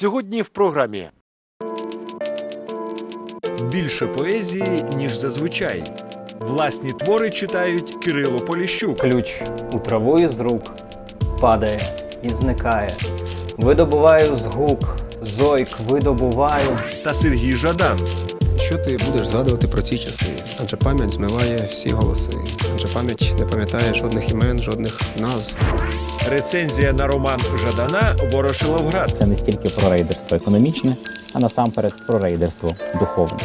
Сьогодні в програмі Більше поезії, ніж зазвичай. Власні твори читають Кирило Поліщук, Ключ у траву із рук падає і зникає. Видобуваю згук, зойк, видобуваю. та Сергій Жадан. Що ти будеш згадувати про ці часи? Адже пам'ять змиває всі голоси. Адже пам'ять не пам'ятає жодних імен, жодних назв. Рецензія на роман Жадана Ворошиловград. Це не стільки про рейдерство економічне, а насамперед про рейдерство духовне.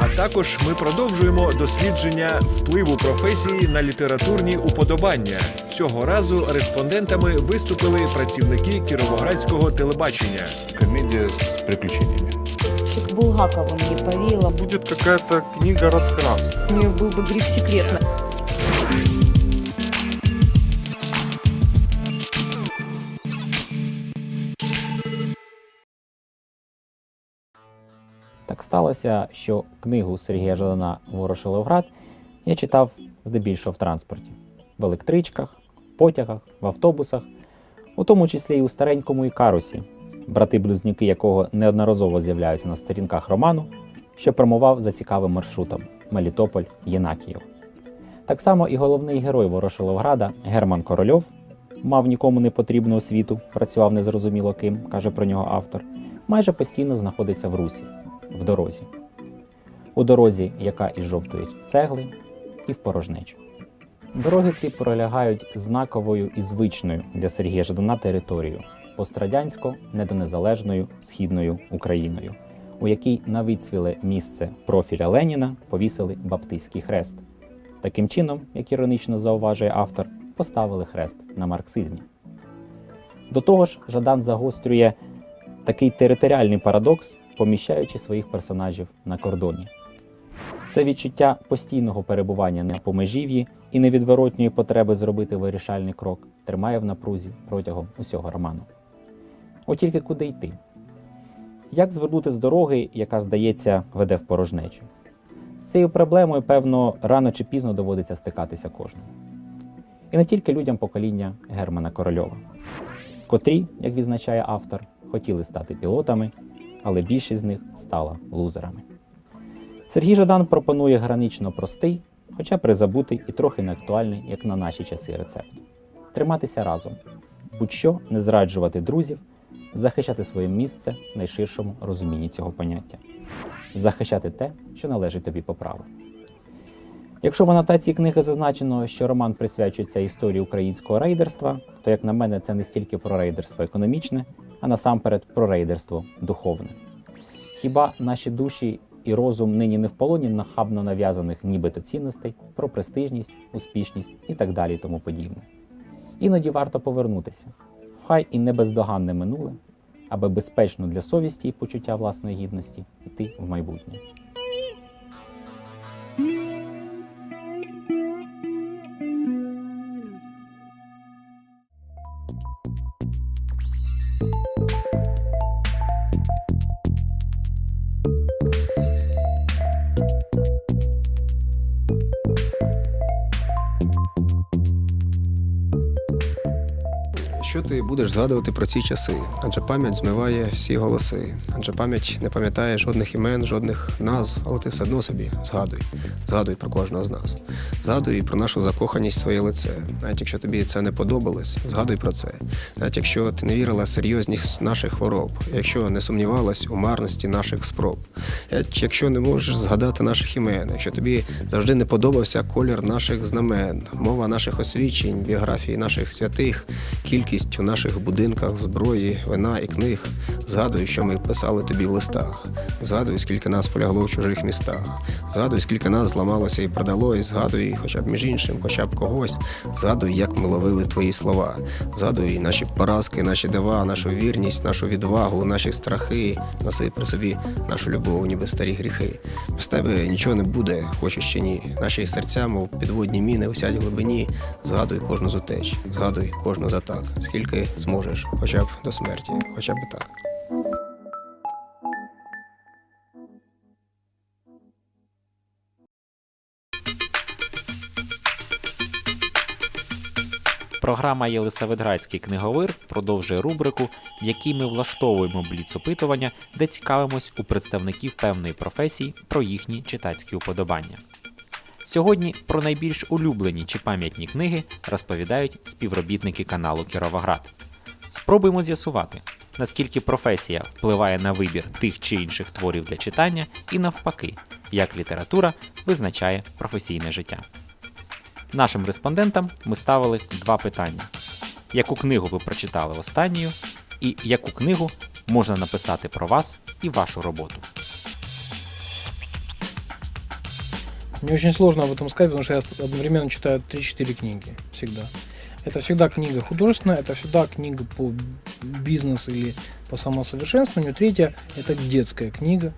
А також ми продовжуємо дослідження впливу професії на літературні уподобання. Цього разу респондентами виступили працівники кіровоградського телебачення. комедия с приключениями. К Булгакову мне повеяло. Будет какая-то книга раскраска. У нее был бы гриф секретно. Так сталося, що книгу Сергія Жадана Ворошиловград я читав здебільшого в транспорті: в електричках, потягах, в автобусах, у тому числі і у старенькому Ікарусі, брати-близнюки якого неодноразово з'являються на сторінках роману, що промував за цікавим маршрутом Мелітополь Єнакіїв. Так само і головний герой Ворошиловграда Герман Корольов мав нікому не потрібну освіту, працював незрозуміло ким, каже про нього автор, майже постійно знаходиться в русі, в дорозі. У дорозі, яка із жовтої цегли, і в порожнечу. Дороги ці пролягають знаковою і звичною для Сергія Жадана територією пострадянсько недонезалежною східною Україною, у якій на вицвіле місце профіля Леніна повісили баптистський хрест. Таким чином, як іронічно зауважує автор, поставили хрест на марксизмі. До того ж, Жадан загострює такий територіальний парадокс, поміщаючи своїх персонажів на кордоні. Це відчуття постійного перебування на помежів'ї і невідворотньої потреби зробити вирішальний крок тримає в напрузі протягом усього роману. От тільки куди йти? Як звернути з дороги, яка, здається, веде в порожнечу? З цією проблемою, певно, рано чи пізно доводиться стикатися кожному. І не тільки людям покоління Германа Корольова, котрі, як відзначає автор, хотіли стати пілотами, але більшість з них стала лузерами. Сергій Жадан пропонує гранично простий, хоча призабутий і трохи неактуальний, як на наші часи, рецепт: триматися разом, будь-що не зраджувати друзів, захищати своє місце в найширшому розумінні цього поняття, захищати те, що належить тобі по праву. Якщо в анотації книги зазначено, що роман присвячується історії українського рейдерства, то, як на мене, це не стільки про рейдерство економічне, а насамперед про рейдерство духовне. Хіба наші душі і розум нині не в полоні нахабно нав'язаних нібито цінностей про престижність, успішність і так далі тому подібне. Іноді варто повернутися, хай і не бездоганне минуле, аби безпечно для совісті і почуття власної гідності йти в майбутнє. Що ти будеш згадувати про ці часи? Адже пам'ять змиває всі голоси. Адже пам'ять не пам'ятає жодних імен, жодних назв, але ти все одно собі згадуй. Згадуй про кожного з нас. Згадуй про нашу закоханість в своє лице. Навіть якщо тобі це не подобалось, згадуй про це. Навіть якщо ти не вірила в серйозність наших хвороб, якщо не сумнівалась у марності наших спроб, якщо не можеш згадати наших імен, якщо тобі завжди не подобався колір наших знамен, мова наших освічень, біографії наших святих, кількість у наших будинках зброї, вина і книг. Згадуй, що ми писали тобі в листах. Згадуй, скільки нас полягло в чужих містах. Згадуй, скільки нас зламалося і продалось. Згадуй, хоча б між іншим, хоча б когось. Згадуй, як ми ловили твої слова. Згадуй наші поразки, наші дива, нашу вірність, нашу відвагу, наші страхи. Носи при собі нашу любов, ніби старі гріхи. Без тебе нічого не буде, хочеш чи ні. Наші серця, мов підводні міни, усять глибині. Згадуй кожну з утеч, згадуй кожну з атак. Скільки зможеш, хоча б до смерті, хоча б так. Програма Єлисаветградський книговир продовжує рубрику, в якій ми влаштовуємо бліц-опитування, де цікавимось у представників певної професії про їхні читацькі уподобання. Сьогодні про найбільш улюблені чи пам'ятні книги розповідають співробітники каналу Кіровоград. Спробуємо з'ясувати, наскільки професія впливає на вибір тих чи інших творів для читання, і навпаки, як література визначає професійне життя. Нашим респондентам ми ставили два питання: яку книгу ви прочитали останньою, і яку книгу можна написати про вас і вашу роботу. Мне очень сложно об этом сказать, потому что я одновременно читаю 3-4 книги всегда. Это всегда книга художественная, это всегда книга по бизнесу или по самосовершенствованию. Третья – это детская книга,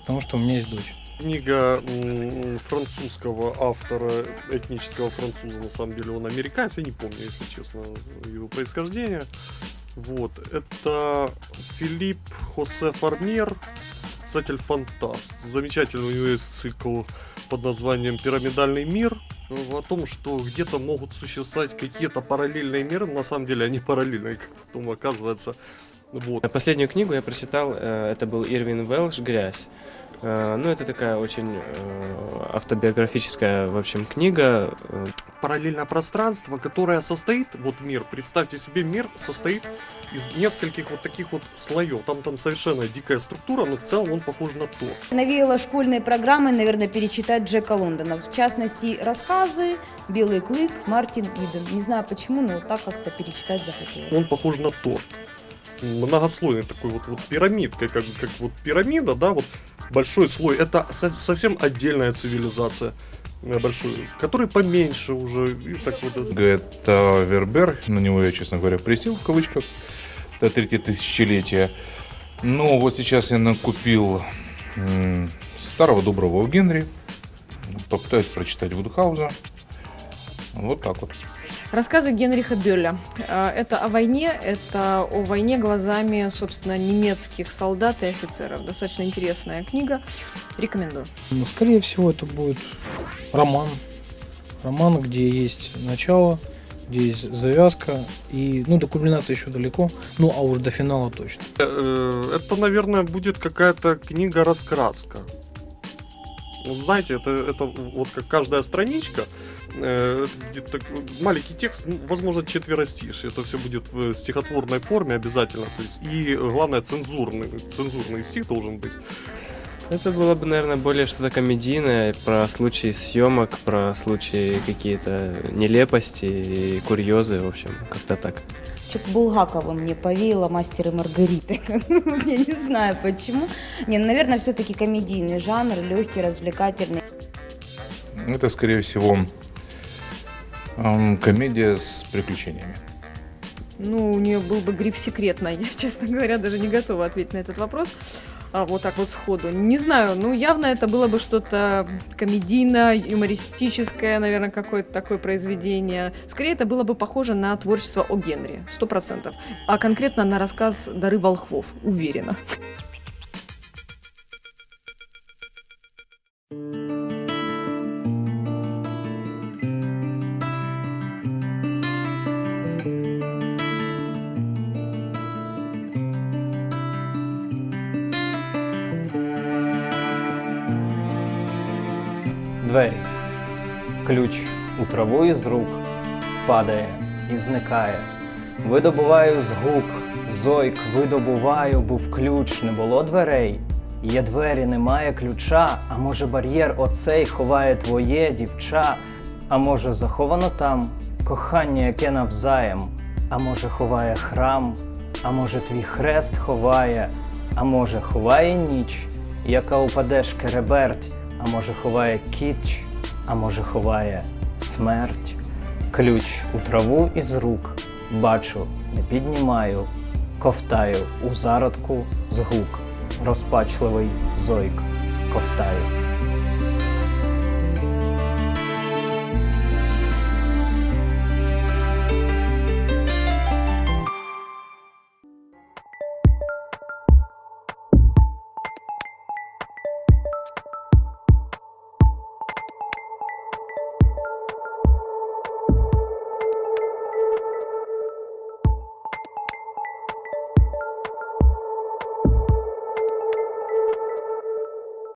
потому что у меня есть дочь. Книга французского автора, этнического француза, на самом деле он американец, я не помню, если честно, его происхождение. Вот, это Филипп Хосе Фармер, писатель-фантаст. Замечательный у него есть цикл под названием «Пирамидальный мир», э, о том, что где-то могут существовать какие-то параллельные миры, на самом деле они параллельные, как потом оказывается. Вот. Последнюю книгу я прочитал, э, это был Ирвин Велш «Грязь». Э, Ну, это такая очень автобиографическая, в общем, книга. Параллельное пространство, которое состоит, вот мир, представьте себе, мир состоит из нескольких вот таких вот слоев. Там там совершенно дикая структура, но в целом он похож на то. Навеяло школьной программой, наверное, перечитать Джека Лондона. В частности, рассказы «Белый клык», Мартин Иден. Не знаю почему, но вот так как-то перечитать захотелось. Он похож на торт. Многослойный такой вот, вот пирамидка, как, как вот пирамида, да, вот большой слой. Это со- совсем отдельная цивилизация большой, который поменьше уже. И так вот это. Вербер, на него я, честно говоря, присел в кавычках, до третье тысячелетие. Но вот сейчас я накупил старого доброго Генри, попытаюсь прочитать Вудхауза. Вот так вот. Рассказы Генриха Бёля. Э, Это о войне, это о войне глазами, собственно, немецких солдат и офицеров. Достаточно интересная книга. Рекомендую. Скорее всего, это будет роман. Роман, где есть начало, где есть завязка, и, ну, до кульминации еще далеко, ну, а уж до финала точно. Э, Это, наверное, будет какая-то книга-раскраска. Вот знаете, это, это вот как каждая страничка, э, это будет так- маленький текст, ну, возможно, четверостишие. Это все будет в стихотворной форме обязательно. То есть, и э, главное, цензурный, цензурный стих должен быть. Это было бы, наверное, более что-то комедийное, про случаи съемок, про случаи какие-то нелепости и курьезы, в общем, как-то так. Что-то Булгакова мне повеяло «Мастер и Маргарита». Я не знаю почему. Не, ну, наверное, все-таки комедийный жанр, легкий, развлекательный. Это, скорее всего, комедия с приключениями. Ну, у нее был бы гриф секретно. Я, честно говоря, даже не готова ответить на этот вопрос. А, вот так вот сходу. Не знаю, ну явно это было бы что-то комедийно, юмористическое, наверное, какое-то такое произведение. Скорее, это было бы похоже на творчество о Генри, сто процентов. А конкретно на рассказ «Дары волхвов», уверена. Двері. Ключ у траву із рук падає і зникає. Видобуваю згук, зойк, видобуваю, був ключ, не було дверей. Є двері, немає ключа, а може бар'єр оцей ховає твоє дівча, а може заховано там кохання, яке навзаєм, а може ховає храм, а може твій хрест ховає, а може ховає ніч, яка упаде шкереберть, а може ховає кіч, а може ховає смерть. Ключ у траву із рук, бачу, не піднімаю, ковтаю у зародку згук, розпачливий зойк, ковтаю.